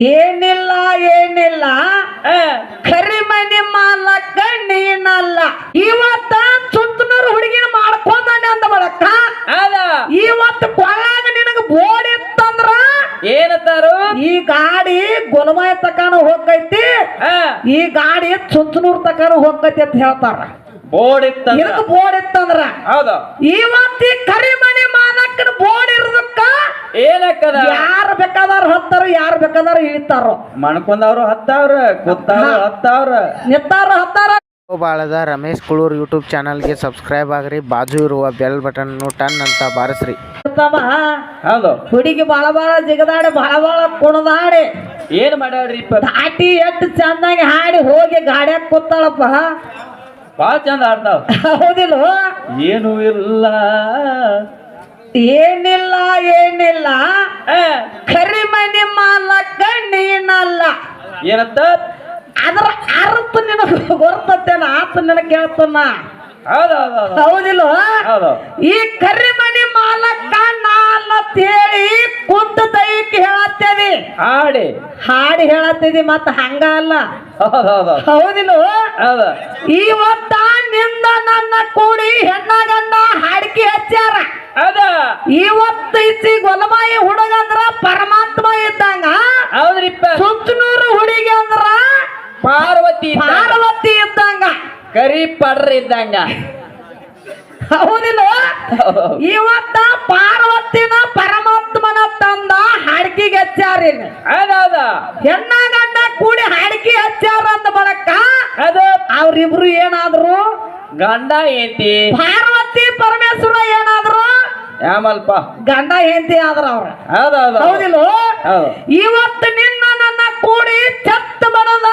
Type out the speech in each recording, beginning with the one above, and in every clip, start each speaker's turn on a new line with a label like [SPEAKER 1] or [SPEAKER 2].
[SPEAKER 1] ಏನಿಲ್ಲ ಏನಿಲ್ಲ. ಕರಿಮನಿ ಮಾಲಕ್ಕ ನೀನಲ್ಲ ಇವತ್ತ ಸುತ್ತನೂರು ಹುಡುಗಿನ ಮಾಡ್ಕೊಂಡಾನೆ ಅಂತ ಬಳಕ. ಇವತ್ತು ಕೊಳ್ಳಾಗ ನಿನಗ ಬೋರ್ಡ್ ಇತ್ತಂದ್ರ?
[SPEAKER 2] ಏನತ್ತಾರು
[SPEAKER 1] ಈ ಗಾಡಿ ಗುಣಮಯ ತಕಾನ ಹೋಗೈತಿ ಈ ಗಾಡಿ ಸುತ್ತನೂರು ತಕಾನ ಹೋಗೈತಿ ಅಂತ ಹೇಳ್ತಾರ.
[SPEAKER 2] ಬೋರ್ಡ್ ಇತ್ತ
[SPEAKER 1] ಬೋರ್ಡ್ ಇತ್ತಂದ್ರ?
[SPEAKER 2] ಹೌದು.
[SPEAKER 1] ಇವತ್ತಿ ಈ
[SPEAKER 2] ಏನಕ್ಕದ
[SPEAKER 1] ಯಾರು ಬೇಕಾದಾರ ಹತ್ತಾರ ಯಾರು ಬೇಕಾದಾರ ಇಳಿತಾರ.
[SPEAKER 2] ಮಣ್ಕೊಂಡವ್ರು ಹತ್ತಾವ್ರ ಕೂತಾವ್ರ. ಹತ್ತಾವ್ರ.
[SPEAKER 1] ನಿತ್ತಾರ ಹತ್ತಾರ
[SPEAKER 3] ಬಾಳದ ರಮೇಶ್ ಕುಳೂರ್ ಯೂಟ್ಯೂಬ್ ಚಾನಲ್ಗೆ ಸಬ್ಸ್ಕ್ರೈಬ್ ಆಗ್ರಿ ಬಾಜು ಇರುವ ಬೆಲ್ ಬಟನ್ ಟನ್ ಅಂತ ಬಾರಿಸ್ರಿ.
[SPEAKER 2] ಹೌದು.
[SPEAKER 1] ಹುಡುಗಿ ಬಾಳ ಬಾಳ ಜಿಗದಾಡಿ ಬಾಳ ಬಾಳ ಕುಣದಾಡಿ.
[SPEAKER 2] ಏನ್ ಮಾಡ್ರಿ
[SPEAKER 1] ದಾಟಿ ಎಷ್ಟು ಚಂದಾಗಿ ಹಾಡಿ ಹೋಗಿ ಗಾಡ್ಯಾಗ ಕೂತಾಳಪ್ಪ
[SPEAKER 2] ಬಾಳ ಚಂದ ಆಡ್ತಾವ
[SPEAKER 1] ಹೌದಿಲ್ಲ?
[SPEAKER 2] ಏನು ಇಲ್ಲ.
[SPEAKER 1] ಏನಿಲ್ಲ ಏನಿಲ್ಲ. ಕರಿಮನಿ ಮಾಲಕ್ಕ ನೀನಲ್ಲ
[SPEAKER 2] ಏನತ್ತ
[SPEAKER 1] ಅದರ ಅರ್ಥ ನಿನಗ ಗೊತ್ತತ್ತೇನ ಆತ ನಿನಗೆ ಕೇಳ್ತಾನ.
[SPEAKER 2] ಹೌದು ಹೌದು ಹೌದು.
[SPEAKER 1] ಹೌದಿಲ್ಲ
[SPEAKER 2] ಹೌದು.
[SPEAKER 1] ಈ ಕರಿಮನಿ ಮಾಲಕ್ಕ ಹೇಳಿ ಕುಂತ ದೈಕ್ಕೆ ಹೇಳತ್ತೇವಿ.
[SPEAKER 2] ಹಾಡಿ.
[SPEAKER 1] ಹಾಡಿ ಹೇಳತ್ತಿದಿ ಮತ್ತ ಹಂಗ ಅಲ್ಲ.
[SPEAKER 2] ಹೌದು ಹೌದು
[SPEAKER 1] ಹೌದಿಲ್ಲ?
[SPEAKER 2] ಹೌದು.
[SPEAKER 1] ಇವತ್ತ ನಿಂದ ನನ್ನ ಕೂಡಿ ಹೆಣ್ಣ ಗಂಡ ಹಾಡಿಕೆ ಹಚ್ಚಾರ
[SPEAKER 2] ಅದ
[SPEAKER 1] ಇವತ್ತು ಇಚ್ಚಿ ಗೊಲಮಾಯಿ ಹುಡುಗ ಅಂದ್ರ ಪರಮಾತ್ಮ ಇದ್ದಂಗ.
[SPEAKER 2] ಹೌದ್ರಿಪ್ಪ
[SPEAKER 1] ಸುತ್ತನೂರು ಹುಡುಗಿ ಅಂದ್ರ
[SPEAKER 2] ಪಾರ್ವತಿ
[SPEAKER 1] ಪಾರ್ವತಿ ಇದ್ದಂಗ.
[SPEAKER 2] ಕರಿ ಪಡ್ರ ಇದ್ದಂಗ.
[SPEAKER 1] ಹೌದಿಲ್ಲ?
[SPEAKER 2] ಹೌದು.
[SPEAKER 1] ಇವತ್ತ ಪಾರ್ವತಿನ ಪರಮಾತ್ಮನ ತಂದ ಹಾಡ್ಕಿಗೆ ಹಚ್ಚಾರಿ ಹೆಣ್ಣ ಗಂಡ ಕೂಡಿ ಹಾಡ್ಕಿ ಹಚ್ಚಾರ ಅಂತ ಬಳಕ
[SPEAKER 2] ಅದು.
[SPEAKER 1] ಅವ್ರಿಬ್ರು ಏನಾದ್ರು?
[SPEAKER 2] ಗಂಡ ಐತಿ
[SPEAKER 1] ಪಾರ್ವತಿ ಪರಮೇಶ್ವರ ಏನಾದ್ರು?
[SPEAKER 2] ಯಾಮಲ್ಪ.
[SPEAKER 1] ಗಂಡ ಹೆಂಡತಿ ಆದ್ರ ಅವ್ರ. ಹೌದಿಲ್ಲ?
[SPEAKER 2] ಹೌದು.
[SPEAKER 1] ಇವತ್ತು ನಿನ್ನ ನನ್ನ ಕೂಡಿ ಚತ್ತ ಬರದ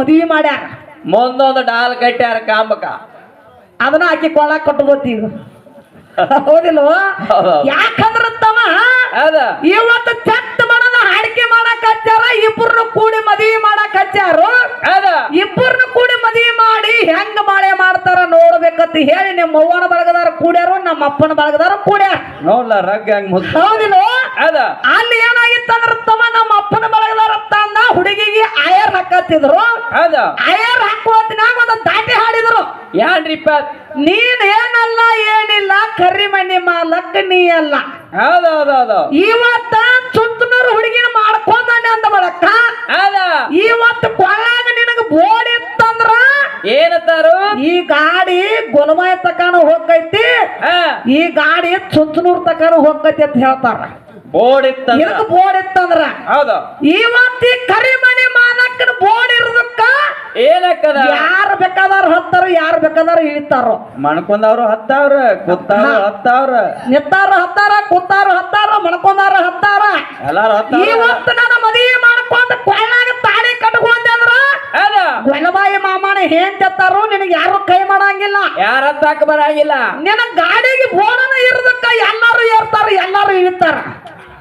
[SPEAKER 1] ಮದುವೆ ಮಾಡ್ಯಾರ.
[SPEAKER 2] ಮುಂದೊಂದು ಡಾಲ್ ಕಟ್ಟ್ಯಾರ ಕಾಂಬಕ.
[SPEAKER 1] ಅದನ್ನ ಹಾಕಿ ಕೊಳ್ಳಾಕ್ ಕಟ್ಕೋತೀವಿ ಹೌದಿಲ್ಲ
[SPEAKER 2] ಹೌದು.
[SPEAKER 1] ಯಾಕಂದ್ರ ತಮ್ಮ ಇವತ್ತು ಚಟ್ ಮಾಡದ ಹಾಡಿಕೆ ಮಾಡಕ್ ಹಚ್ಚಾರ ಇಬ್ಬರನ್ನು ಕೂಡಿ ಮದುವೆ ಮಾಡಕ್ ಹಚ್ಚಾರು ಇಬ್ಬರನ್ನು ಕೂಡಿ ಮದುವೆ ಮಾಡಿ ಹೆಂಗ ಮಾಳೆ ಮಾಡ್ತಾರ ನೋಡ್ಬೇಕಂತ ಹೇಳಿ ನಿಮ್ಮ ಅವ್ವನ ಬಳಗದಾರ ಕೂಡ್ಯಾರು ನಮ್ಮ ಅಪ್ಪನ ಬಳಗದಾರ ಕೂಡ್ಯಾರ.
[SPEAKER 2] ನೋಡ್ಲ ರಗ್ ಹಂಗ್ ಮುದ್
[SPEAKER 1] ಹೌದಿಲ್ಲ
[SPEAKER 2] ಹೌದ
[SPEAKER 1] ಅಲ್ಲಿ ಏನಾಗಿತ್ತಂದ್ರ ತಮ್ಮ ನಮ್ಮ ಅಪ್ಪನ ಬಳಗದಾರ ತಂದ ಹುಡುಗಿಗೆ ಆಯರ್ ಹಾಕತ್ತಿದ್ರು. ಆಯರ್ ಹಾಕುವತ್ತಿನಾಗ ಒಂದು ದಾಟಿ ಹಾಡಿದ್ರು.
[SPEAKER 2] ಯಾನ್ರಿಪ್ಪ
[SPEAKER 1] ನೀನ್ ಏನಲ್ಲ ಏನಿಲ್ಲ ಮಣ್ಣಿ ಮಾ ನೀ ಅಲ್ಲ. ಇವತ್ತ ಸುತ್ತನೂರು ಹುಡುಗಿನ ಮಾಡ್ಕೊಂಡಾನೆ ಅಂತ
[SPEAKER 2] ಹೌದ?
[SPEAKER 1] ಇವತ್ತು ಕೊಳ್ಳಾಗ ನಿನಗ ಇತ್ತಂದ್ರ
[SPEAKER 2] ಏನತ್ತಾರು
[SPEAKER 1] ಈ ಗಾಡಿ ಗೊಲಮಾಯ ತಕಾನ ಹೋಗೈತಿ ಈ ಗಾಡಿ ಚುಚ್ಚನೂರ್ ತಕಾನ ಹೋಗೈತಿ ಅಂತ ಹೇಳ್ತಾರ.
[SPEAKER 2] ಬೋರ್ಡ್ ಇತ್ತ
[SPEAKER 1] ಇದಕ್ಕೆ ಬೋರ್ಡ್ ಇತ್ತಂದ್ರ?
[SPEAKER 2] ಹೌದು.
[SPEAKER 1] ಇವತ್ತಿ ಈ ಕರಿಮನಿ ಮಾಲಕ್ಕನ ಬೋರ್ಡ್ ಇರೋದಕ್ಕ
[SPEAKER 2] ಏನಕ್ಕದ?
[SPEAKER 1] ಯಾರು ಬೇಕಾದಾರ ಹತ್ತಾರ ಯಾರು ಬೇಕಾದಾರ ಇಳಿತಾರೋ.
[SPEAKER 2] ಮಣ್ಕೊಂಡವ್ರು ಹತ್ತಾವ್ರ
[SPEAKER 1] ಕುತ್ತಾರ.
[SPEAKER 2] ಹತ್ತಾವ್ರ
[SPEAKER 1] ನಿತ್ತಾರ ಹತ್ತಾರ ಕುತ್ತಾರ ಹತ್ತಾರ ಮಣ್ಕೊಂಡಾರ ಹತ್ತಾರ.
[SPEAKER 2] ಎಲ್ಲಾರು ಹತ್ತಾರ.
[SPEAKER 1] ಇವತ್ತು ನನ್ನ ಮದುವೆ ಮಾಡ್ಕೊಂಡ ಕೊಳ್ಳಾಗ ತಾಳಿ ಕಟ್ಕೊಂಡೆ ಅಂದ್ರ
[SPEAKER 2] ಹೌದ
[SPEAKER 1] ಗೊಲಬಾಯಿ ಮಾಮನ ಏನ್ ತೆತ್ತಾರೋ ನಿನಗೆ ಯಾರು ಕೈ ಮಾಡಂಗಿಲ್ಲ?
[SPEAKER 2] ಯಾರ ಹತ್ತಾಕ ಬರಂಗಿಲ್ಲ?
[SPEAKER 1] ನಿನ್ನ ಗಾಡಿಗೆ ಬೋರ್ಡನ ಇರೋದಕ್ಕ ಎಲ್ಲಾರು ಏರ್ತಾರ ಎಲ್ಲಾರು ಇಳಿತಾರ.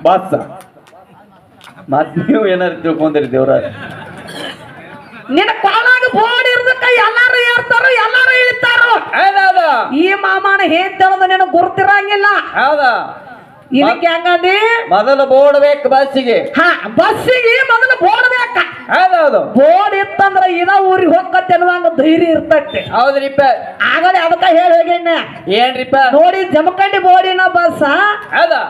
[SPEAKER 2] ಬಸ್. ಮತ್ ನೀವು ಏನಾರು ತಿಳ್ಕೊಂಡಿರಿ ದೇವ್ರ
[SPEAKER 1] ನಿನ್ನ ಕಾಲಾಗ ಬೋರ್ಡ್ ಇರೋದಕ್ಕ ಎಲ್ಲಾರು ಏರ್ತಾರ ಎಲ್ಲಾರು ಇಳಿತಾರ. ಈ ಮಾಮನ ಏನ್ ತೆಳದ ನಿನಗೆ ಗುರುತಿರಂಗಿಲ್ಲ.
[SPEAKER 2] ಹೌದ.
[SPEAKER 1] ಇದಕ್ಕೆ ಹೆಂಗಂದಿ
[SPEAKER 2] ಮೊದಲು ಬೋರ್ಡ್ ಬೇಕು ಬಸ್ಸಿಗೆ.
[SPEAKER 1] ಹಾ ಬಸ್ಸಿಗೆ ಮೊದಲು ಬೋರ್ಡ್ ಬೇಕ.
[SPEAKER 2] ಹೌದೌದು.
[SPEAKER 1] ಬೋರ್ಡ್ ಇತ್ತಂದ್ರ ಇದ ಊರಿಗೆ ಹೋಗತ್ತೆ ಅನ್ನುವಂಗ ಧೈರ್ಯ ಇರ್ತೈತೆ.
[SPEAKER 2] ಹೌದ್ರಿಪ್ಪ
[SPEAKER 1] ಆಗಲೇ ಅದಕ್ಕ ಹೇಳಿ ಹೋಗೇನ
[SPEAKER 2] ಏನ್ರಿಪ್ಪ
[SPEAKER 1] ನೋಡಿ ಜಮಖಂಡಿ ಬೋರ್ಡಿನ ಬಸ್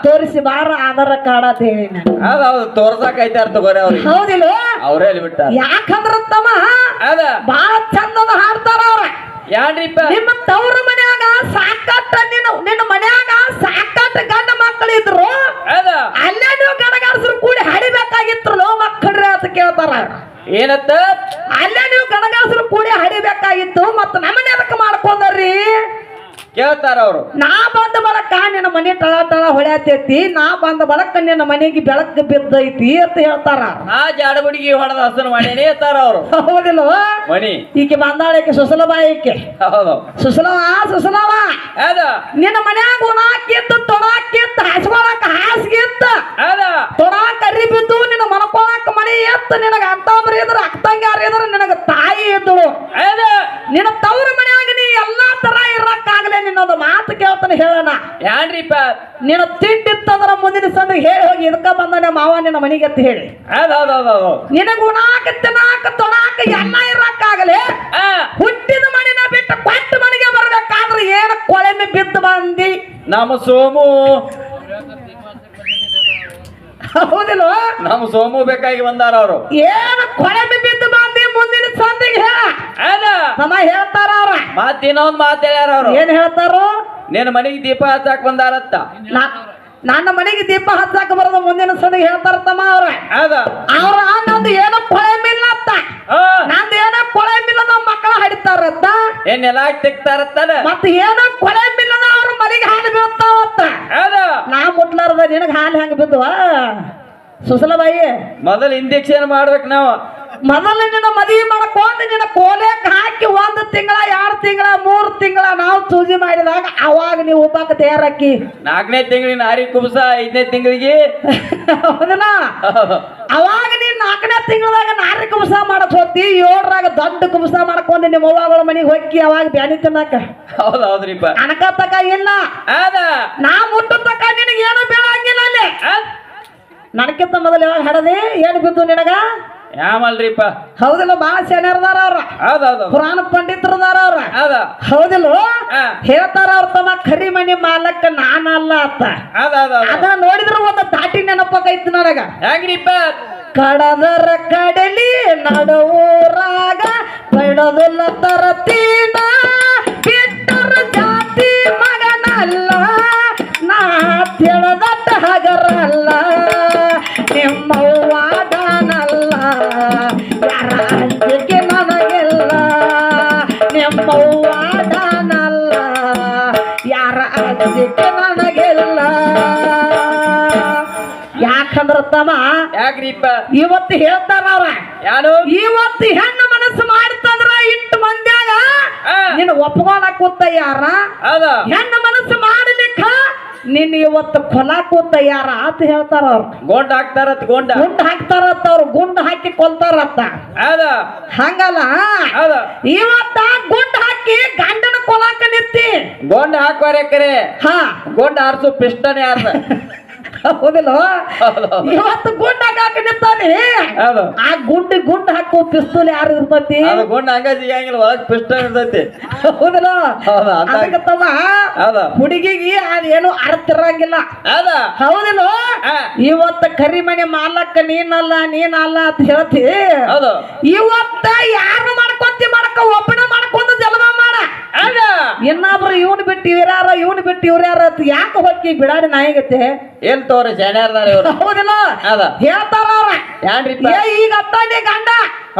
[SPEAKER 1] ತೋರಿಸಿ ಬಾರ ಆಧಾರ ಕಾರ್ಡ್ ಅಂತ ಹೇಳಿ
[SPEAKER 2] ಹೌದೌದು ತೋರ್ಸಕ್ ಐತಾರ ತಗೋರಿ ಅವ್ರಿಗೆ.
[SPEAKER 1] ಹೌದಿಲ್ಲ
[SPEAKER 2] ಅವ್ರೇ ಅಲ್ಲಿ ಬಿಟ್ಟ
[SPEAKER 1] ಯಾಕಂದ್ರ ತಮ್ಮ
[SPEAKER 2] ಹೌದ.
[SPEAKER 1] ಬಾಳ ಚಂದದ ಹಾಡ್ತಾರ ಅವ್ರ.
[SPEAKER 2] ಯಾರ್ರಿಪ್ಪ
[SPEAKER 1] ನಿಮ್ಮ ತವ್ರ ಮನ್ಯಾಗ ಸಾಕಟ್ಟ ನಿನ್ನ ನಿನ್ನ ಮನ್ಯಾಗ ಸಾಕಟ್ಟ ಗಂಡ ಮಕ್ಕಳು
[SPEAKER 2] ಇದ್ರು
[SPEAKER 1] ಅಲ್ಲೇ ನೀವು ಗಣಗಾಡ್ಸರು ಕೂಡಿ ಹಡಿಬೇಕಾಗಿತ್ತು ಮಕ್ಕಳ್ರಿ ಅಂತ ಕೇಳ್ತಾರ.
[SPEAKER 2] ಏನತ್ತ
[SPEAKER 1] ಅಲ್ಲೇ ನೀವು ಗಣಗಾಡ್ಸರು ಕೂಡಿ ಹಡಿಬೇಕಾಗಿತ್ತು ಮತ್ತ ನಮ್ಮನೆ ಅದಕ್ಕೆ ಮಾಡ್ಕೊಂಡ್ರಿ?
[SPEAKER 2] ಕೇಳ್ತಾರ ಅವ್ರು.
[SPEAKER 1] ನಾ ಬಂದ ಬಳಕ ನಿನ್ನ ಮನೆ ತಳ ತಳ ಹೊಳ್ಯಾತೈತಿ ನಾ ಬಂದ ಬಳಕ ನಿನ್ನ ಮನೆಗೆ ಬೆಳಕು ಬಿದ್ದೈತಿ ಅಂತ ಹೇಳ್ತಾರ.
[SPEAKER 2] ನಾ ಜಾಡಬುಡಿಗೆ ಹೊಡೆದ ಹಸನ ಮನೆ ಅಂತಾರ ಅವ್ರು.
[SPEAKER 1] ಹೌದಿಲ್ಲ?
[SPEAKER 2] ಮಣಿ.
[SPEAKER 1] ಈಕೆ ಬಂದಾಳಕ್ಕೆ ಸುಸಲಬಾಯಿಕೆ
[SPEAKER 2] ಹೌದು.
[SPEAKER 1] ಸುಸಲವ ಸುಸಲವ.
[SPEAKER 2] ಹೌದ.
[SPEAKER 1] ನಿನ್ನ ಮನ್ಯಾಗ ಉಣಾಕಿತ್ತು ತೊಡಾಕಿತ್ತು ಹಸ್ಕೊಳಕ ಹಾಸಿಗಿತ್ತ.
[SPEAKER 2] ಅದ
[SPEAKER 1] ತೊಡಾಕ ಅರಿ ಬಿದ್ದು ನಿನ್ನ ಮನಕೊಳಕ ಮನೆ ಎತ್ತ ನಿನಗ ಅಂತ ಬರೀದ್ರ ಅಕ್ಕಂಗಾರ ಇದ್ರ ನಿನಗ ತಾಯಿ ಇದ್ದಳು.
[SPEAKER 2] ಅದ
[SPEAKER 1] ನಿನ್ನ ತವ್ರ ಮನ್ಯಾಗ ಎಲ್ಲಾ ತರ ಇರಕ್ಕಾಗಲೇ ನಿನ್ನೊಂದು ಮಾತು ಕೇಳ್ತಾನೆ ಹೇಳೋಣ.
[SPEAKER 2] ಯಾನ್ರಿಪ್ಪ
[SPEAKER 1] ನೀನು ತಿಂಡಿತ್ತಂದ್ರ ಮುಂದಿನ ಸಂದ ಹೇಳಿ ಹೋಗಿ ಇದಕ್ಕ ಬಂದ ನಮ್ಮ ಮಾವ ನಿನ್ನ ಮನೆಗೆ ಅಂತ ಹೇಳಿ. ನಿನಗ ಉಣಾಕ ತಿನ್ನಾಕ ತೊಣಾಕ ಎಲ್ಲ ಇರಕ್ಕಾಗಲೇ? ಹುಟ್ಟಿದ ಮಣಿನ ಬಿಟ್ಟು ಕೊಟ್ಟ ಮನೆಗೆ ಬರ್ಬೇಕಾದ್ರೆ ಏನು ಕೊಳೆಮೆ ಬಿದ್ದು ಬಂದಿ?
[SPEAKER 2] ನಮ ಸೋಮು.
[SPEAKER 1] ಹೌದಿಲ್ಲ?
[SPEAKER 2] ನಮ್ಮ ಸೋಮು ಬೇಕಾಗಿ ಬಂದಾರ ಅವರು.
[SPEAKER 1] ಏನು ಕೊಳೆಮೆ ಬಿದ್ದು ಬಂದಿ ಮುಂದಿನ ಸಂದಿಗೆ ಹೇಳ.
[SPEAKER 2] ಅದ
[SPEAKER 1] ತಮ್ಮ ಹೇಳ್ತಾರ ಅವ್ರ.
[SPEAKER 2] ಮಾತ ಇನ್ನೊಂದ್ ಮಾತ್ ಹೇಳ್ಯಾರ ಅವ್ರು.
[SPEAKER 1] ಏನ್ ಹೇಳ್ತಾರು?
[SPEAKER 2] ನಿನ್ನ ಮನೆಗೆ ದೀಪ ಹಚ್ಚಾಕ್ ಬಂದಾರತ್ತ.
[SPEAKER 1] ನಾ- ನನ್ನ ಮನೆಗೆ ದೀಪ ಹಚ್ಚಾಕ ಬರೋದು ಮುಂದಿನ ಸಂದಿಗೆ ಹೇಳ್ತಾರ ತಮ್ಮ ಅವ್ರ.
[SPEAKER 2] ಅದ.
[SPEAKER 1] ಅವ್ರ ನಂದು ಏನೋ ಕೊಳೆಮಿಲ್ಲ ಅಂತ
[SPEAKER 2] ಆ,
[SPEAKER 1] ನಂದು ಏನೋ ಕೊಳೆಮಿಲ್ಲ ನಮ್ಮ ಮಕ್ಕಳ ಹಡಿತಾರತ್ತ.
[SPEAKER 2] ಏನ್ ನೆಲ ತೆಗ್ತಾರತ್ತದ
[SPEAKER 1] ಮತ್ತ ಏನೋ ಕೊಳೆಮಿಲ್ಲದ ಅವ್ರ ಮನೆಗೆ ಹಾಲು ಬೀಳ್ತಾವತ್ತ.
[SPEAKER 2] ಅದ.
[SPEAKER 1] ನಾ ಮುಟ್ಲಾರ್ದ ನಿನಗ ಹಾಲು ಹೆಂಗ ಸುಸಲ ಸುಸಲಬಾಯಿ
[SPEAKER 2] ಮೊದಲು ಇಂಜೆಕ್ಷನ್ ಮಾಡ್ಬೇಕು ನಾವು.
[SPEAKER 1] ಮೊದಲು ನಿನ್ನ ಮದುವೆ ಮಾಡ್ಕೊಂಡು ನಿನ್ನ ಕೋಲೆಕ್ ಹಾಕಿ ಒಂದು ತಿಂಗಳ ಎರಡು ತಿಂಗಳ ಮೂರು ತಿಂಗಳ ನಾವು ಸೂಜಿ ಮಾಡಿದಾಗ ಅವಾಗ ನೀವು ಉಪಕ್ಕೆ ತಯಾರಾಕಿ.
[SPEAKER 2] ನಾಲ್ಕನೇ ತಿಂಗಳಿನ ಆರಿ ಕುಬಸ ಐದನೇ ತಿಂಗಳಿಗೆ?
[SPEAKER 1] ಹೌದಲ್ಲ ಅವಾಗ ನೀನ್ ನಾಲ್ಕನೇ ತಿಂಗಳದಾಗ ನಾರಿ ಕುಬಸ ಮಾಡಕ್ ಹೋಗ್ತಿ ಏಳರಾಗ ದೊಡ್ಡ ಕುಬಸ ಮಾಡ್ಕೊಂಡು ನಿಮ್ಮ ಅವ್ವಾಗಳ ಮನೆಗೆ ಹೋಗಿ ಅವಾಗ ಬ್ಯಾನಿ ತಿನ್ನಕ.
[SPEAKER 2] ಹೌದೌದ್ರಿಪ್ಪ ಹೌದ್ರಿಪ್ಪ
[SPEAKER 1] ತಕ ಇಲ್ಲ.
[SPEAKER 2] ಅದ
[SPEAKER 1] ನಾ ತಕ ನಿನಗೆ ಏನು ಹಂಗಿಲ್ಲ ಅಲ್ಲಿ. ನನಕ್ಕಿಂತ ಮೊದಲು ಯಾವಾಗ ಹಡದಿ? ಏನು ಬಿದ್ದು ನಿನಗ?
[SPEAKER 2] ಯಾಮಲ್ರಿಪ್ಪ
[SPEAKER 1] ಹೌದಿಲ್ಲ ಬಾಳ ಸೆನರ್ದಾರ ಅವ್ರ.
[SPEAKER 2] ಹೌದ್ ಹೌದ್ ಹೌದ್
[SPEAKER 1] ಪುರಾಣ ಪಂಡಿತರದಾರ ಅವ್ರ.
[SPEAKER 2] ಅದ
[SPEAKER 1] ಹೌದಿಲ್ಲ. ಹೇಳ್ತಾರ ಅವ್ರ ತಮ್ಮ ಕರಿಮಣಿ ಮಾಲಕ್ಕ ನಾನಲ್ಲ ಅತ್ತ
[SPEAKER 2] ಅದ
[SPEAKER 1] ನೋಡಿದ್ರ ಒಂದು ದಾಟಿ ನೆನಪಾಗೈತಿ ನನಗ.
[SPEAKER 2] ಹೆಂಗ್ರಿಪ್ಪ?
[SPEAKER 1] ಕಡದರ ಕಡಲಿ ನಡವೂರಾಗ ಬಡದಲ್ಲ ತರತೀನ
[SPEAKER 2] ಯಾಕ್ರಿಪ್ಪ?
[SPEAKER 1] ಇವತ್ತು ಹೇಳ್ತಾರ ಅವ್ರ.
[SPEAKER 2] ಯಾರು?
[SPEAKER 1] ಇವತ್ತು ಹೆಣ್ಣು ಮನಸ್ಸು ಮಾಡ್ತಂದ್ರ ಇಟ್ಟು ಮಂದ್ಯಾಗ
[SPEAKER 2] ನೀನು
[SPEAKER 1] ನಿನ್ನ ಒಪ್ಕೊಳ ಕೂತ ಯಾರ
[SPEAKER 2] ಅದ
[SPEAKER 1] ಹೆಣ್ಣು ಮನಸ್ಸು ಮಾಡಲಿಕ್ಕ ನಿನ್ನ ಇವತ್ತು ಕೊಲ ಕೂತ ಯಾರ ಅಂತ ಹೇಳ್ತಾರ ಅವ್ರು.
[SPEAKER 2] ಗೋಂಡ್ ಹಾಕ್ತಾರತ್ ಗೋಂಡ.
[SPEAKER 1] ಗುಂಡ್ ಹಾಕ್ತಾರತ್ತ ಅವ್ರು ಗುಂಡ್ ಹಾಕಿ ಕೊಲ್ತಾರತ್ತ.
[SPEAKER 2] ಅದ
[SPEAKER 1] ಹಂಗಲ್ಲ?
[SPEAKER 2] ಅದ
[SPEAKER 1] ಇವತ್ತ ಗುಂಡ್ ಹಾಕಿ ಗಂಡನ ಕೊಲಾಕ ನಿತ್ತಿ
[SPEAKER 2] ಗೋಂಡ್ ಹಾಕೋರೇಕರೆ ಕರೆ
[SPEAKER 1] ಹಾ.
[SPEAKER 2] ಗೋಂಡ್ ಹಾರ್ಸು ಪಿಸ್ಟನ್ ಯಾರ್ದ?
[SPEAKER 1] ಹೌದಿಲ್ಲ. ಇವತ್ತು ಗುಂಡ್ ಹಾಕಿ ನಿಂತಾನೆ. ಆ ಗುಂಡಿ ಗುಂಡ್ ಹಾಕೋ ಪಿಸ್ತೂಲ್ ಯಾರು ಇರ್ತೈತಿ?
[SPEAKER 2] ಅದು ಗೋಂಡ್ ಹಂಗ ಸಿಗಂಗಿಲ್ಲ ಒಳಗ್ ಪಿಸ್ತೂಲ್ ಇರ್ತೈತಿ.
[SPEAKER 1] ಹೌದಿಲ್ಲ? ಅದಕ್ಕೆ ತಮ್ಮ
[SPEAKER 2] ಹೌದು.
[SPEAKER 1] ಹುಡುಗಿಗೆ ಅದೇನು ಅರ್ಥರಂಗಿಲ್ಲ
[SPEAKER 2] ಅದ
[SPEAKER 1] ಹೌದಿಲ್ಲ. ಇವತ್ತ ಕರಿಮಣಿ ಮಾಲಕ್ಕ ನೀನಲ್ಲ ನೀನಲ್ಲ ಅಂತ ಹೇಳ್ತಿ. ಇವತ್ತ ಯಾರು ಮಾಡ್ಕೊಂತಿ ಮಾಡಕ ಒಬ್ಬನ ಮಾಡ್ಕೊಂಡು ಜಲಮ
[SPEAKER 2] ಅದ
[SPEAKER 1] ಇನ್ನೊಬ್ರು ಇವನ್ ಬಿಟ್ಟು ಇವ್ರ್ಯಾರ ಇವನ್ ಬಿಟ್ಟು ಇವ್ರ್ಯಾರ ಅಂತ ಯಾಕೆ ಹೋಗಿ ಬಿಡಾಡಿ ನಾಯಿಗತ್ತೆ?
[SPEAKER 2] ಏನ್ ತೋರಿ ಜನಾರ್ದಾರ ಇವ್ರು?
[SPEAKER 1] ಹೌದಿಲ್ಲ.
[SPEAKER 2] ಅದ.
[SPEAKER 1] ಹೇಳ್ತಾರ ಅವ್ರ
[SPEAKER 2] ಯಾನ್ರಿಪ್ಪ
[SPEAKER 1] ಏ ಈಗ ಅತ್ತಾನೆ ಗಂಡ.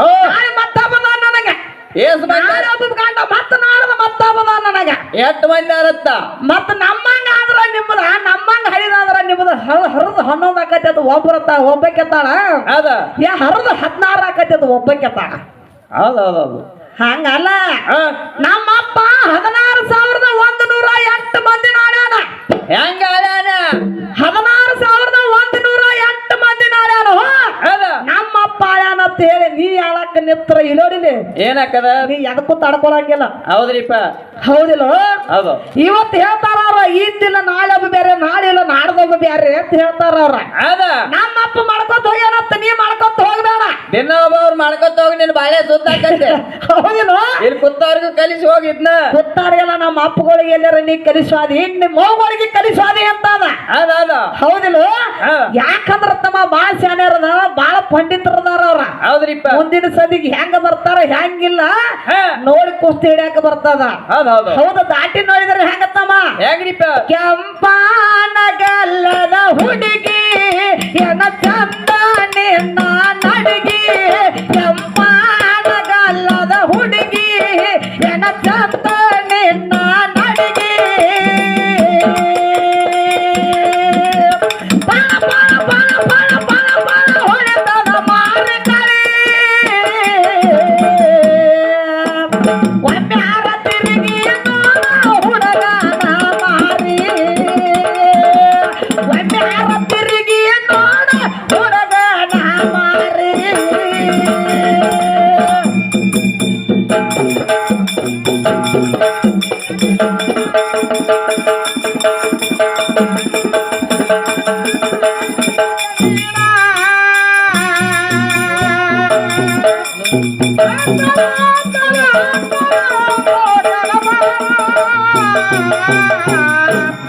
[SPEAKER 2] ಹೋ.
[SPEAKER 1] ನಾಳೆ ಮತ್ತ ಬಂದ ನನಗೆ.
[SPEAKER 2] ಏಸ್
[SPEAKER 1] ನಾಳೆ ಒಬ್ಬ ಗಂಡ ಮತ್ತ ನಾಳದ ಮತ್ತ ಬಂದ ನನಗೆ.
[SPEAKER 2] ಎಷ್ಟು ಮಂದಿ ಆರತ್ತ?
[SPEAKER 1] ಮತ್ತ ನಮ್ಮಂಗ ಆದ್ರ ನಿಮ್ಮದ ನಮ್ಮಂಗ ಹರಿದಾದ್ರ ನಿಮ್ಮದ ಹರಿದು ಹನ್ನೊಂದು ಆಕತಿ ಅದು ಒಬ್ಬರತ್ತ ಒಬ್ಬಕ್ಕೆತ್ತಾಳ
[SPEAKER 2] ಅದ.
[SPEAKER 1] ಯಾ ಹರಿದು ಹದಿನಾರು ಆಕತಿ ಅದು ಒಬ್ಬಕ್ಕೆತ್ತಾಳ
[SPEAKER 2] ಹೌದ್ ಹೌದ್ ಹೌದು.
[SPEAKER 1] ಹಂಗಲ್ಲ.
[SPEAKER 2] ಆ,
[SPEAKER 1] ನಮ್ಮಪ್ಪ ಹದಿನಾರು ಸಾವಿರದ ಒಂದು ನೂರ ಎಂಟು ಮಂದಿ ನಾಳ್ಯಾನ
[SPEAKER 2] ಹೆಂಗ ಅದಾನ
[SPEAKER 1] ಹದಿನಾರು ಸಾವಿರದ ಒಂದು ನೂರ ಎಂಟು ಮಂದಿ
[SPEAKER 2] ನಾಳ್ಯಾನ
[SPEAKER 1] ನಮ್ಮಪ್ಪ ಆಳ್ಯಾನ ಅಂತ ಹೇಳಿ ನೀ ಹೇಳಕ್ಕ ನಿತ್ರ ಇಲ್ಲೋಡಿಲಿ
[SPEAKER 2] ಏನಕ್ಕದ
[SPEAKER 1] ನೀ ಎದಕ್ಕೂ ತಡ್ಕೊಳಂಗಿಲ್ಲ.
[SPEAKER 2] ಹೌದ್ರಿಪ್ಪ.
[SPEAKER 1] ಹೌದಿಲ್ಲ?
[SPEAKER 2] ಹೌದು.
[SPEAKER 1] ಇವತ್ತು ಹೇಳ್ತಾರ ಅವ್ರ ದಿನ ನಾಳೆ ಒಬ್ಬ ಬೇರೆ ನಾಳೆ ಇಲ್ಲ ನಾಡ್ದೊಬ್ಬ ಬೇರೆ ಅಂತ ಹೇಳ್ತಾರ ಅವ್ರ
[SPEAKER 2] ಅದ
[SPEAKER 1] ನಮ್ಮ ಅಪ್ಪ ಮಾಡ್ಕೊತ ಹೋಗ್ಯಾನತ್ತ ನೀ ಮಾಡ್ಕೊತ ಹೋಗ್ಬೇಡ.
[SPEAKER 2] ದಿನ ಒಬ್ಬವ್ರು ಮಾಡ್ಕೊತ ಹೋಗಿ ನಿನ್ ಬಾಳೆ ಸುತ್ತಾಕತ್ತೆ.
[SPEAKER 1] ಹೌದಿಲ್ಲ?
[SPEAKER 2] ಇಲ್ಲಿ ಕುತ್ತವ್ರಿಗೂ ಕಲಿಸಿ ಹೋಗಿದ್ನ
[SPEAKER 1] ಕುತ್ತಾರಿಗೆಲ್ಲ ನಮ್ಮ ಅಪ್ಪಗಳಿಗೆ ಎಲ್ಲಾರ ನೀ ಕಲಿಸಾದಿ ಈಗ ನಿಮ್ ಮೌಗಳಿಗೆ ಕಲಿಸ್ವಾದಿ ಅಂತ ಅದ
[SPEAKER 2] ಅದ ಅದ
[SPEAKER 1] ಹೌದಿಲ್ಲ. ಯಾಕಂದ್ರ ತಮ್ಮ ಬಾಳ ಶಾನೆ ಬಾಳ ಪಂಡಿತರದಾರ ಅವ್ರ.
[SPEAKER 2] ಹೌದ್ರಿಪ್ಪ.
[SPEAKER 1] ಮುಂದಿನ ಸದಿಗೆ ಹೆಂಗ ಬರ್ತಾರ ಹೆಂಗಿಲ್ಲ ನೋಡಿ ಕುಸ್ತಿ ಹಿಡಿಯಾಕ ಬರ್ತದ.
[SPEAKER 2] ಹೌದ್
[SPEAKER 1] ದಾಟಿ ನೋಡಿದ್ರೆ ಹೆಂಗತ್ತಮ್ಮ?
[SPEAKER 2] ಹೆಂಗ್ರಿಪ್ಪ?
[SPEAKER 1] ಕೆಂಪಾನಗಲ್ಲದ ಹುಡುಗಿ ಎನ ಚಂದ ನಿನ್ನ ನಡುಗಿ ಕೆಂಪಾನಗಲ್ಲದ Thank you.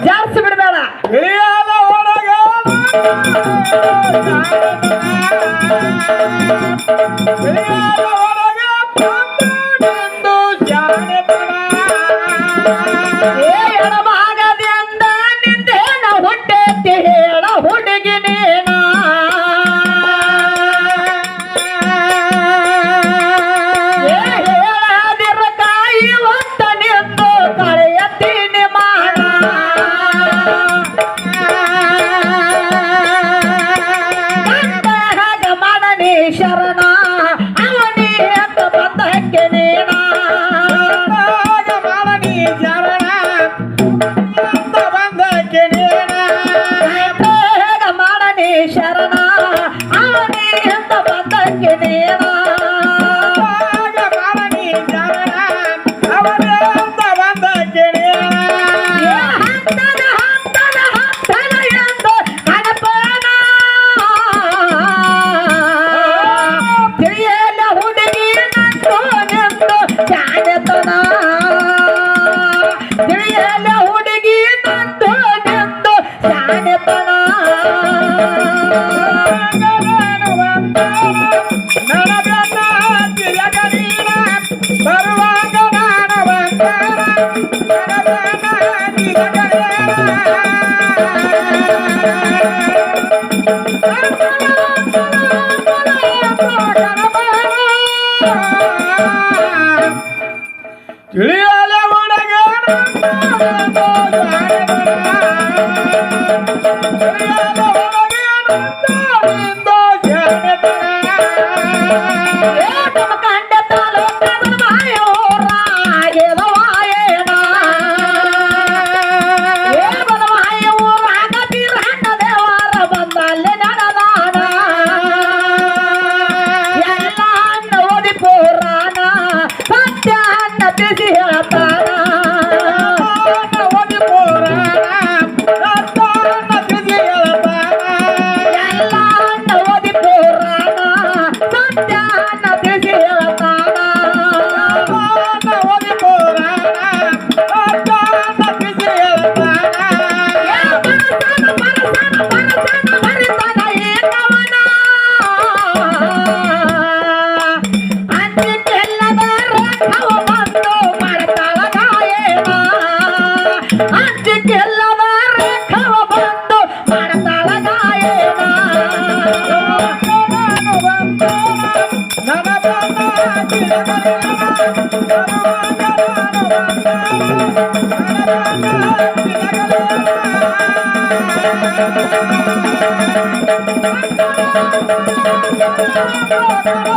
[SPEAKER 1] Gracias. Thank you.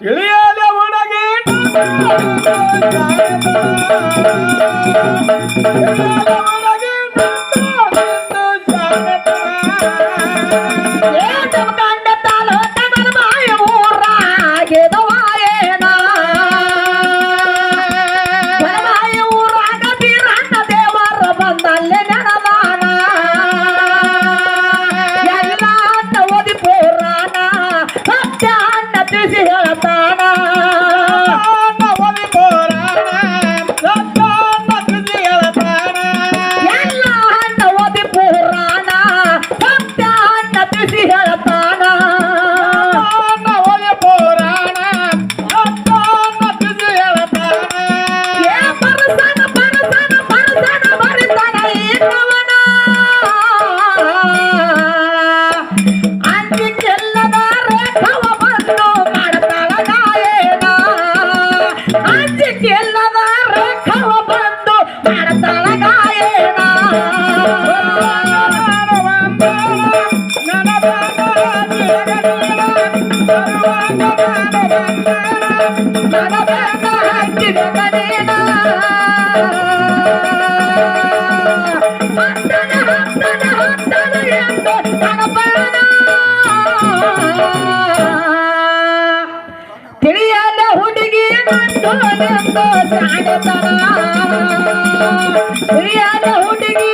[SPEAKER 2] ತಿಳಿಯದ ಒಣಗಿ
[SPEAKER 1] ಏ ಹುಡುಗಿ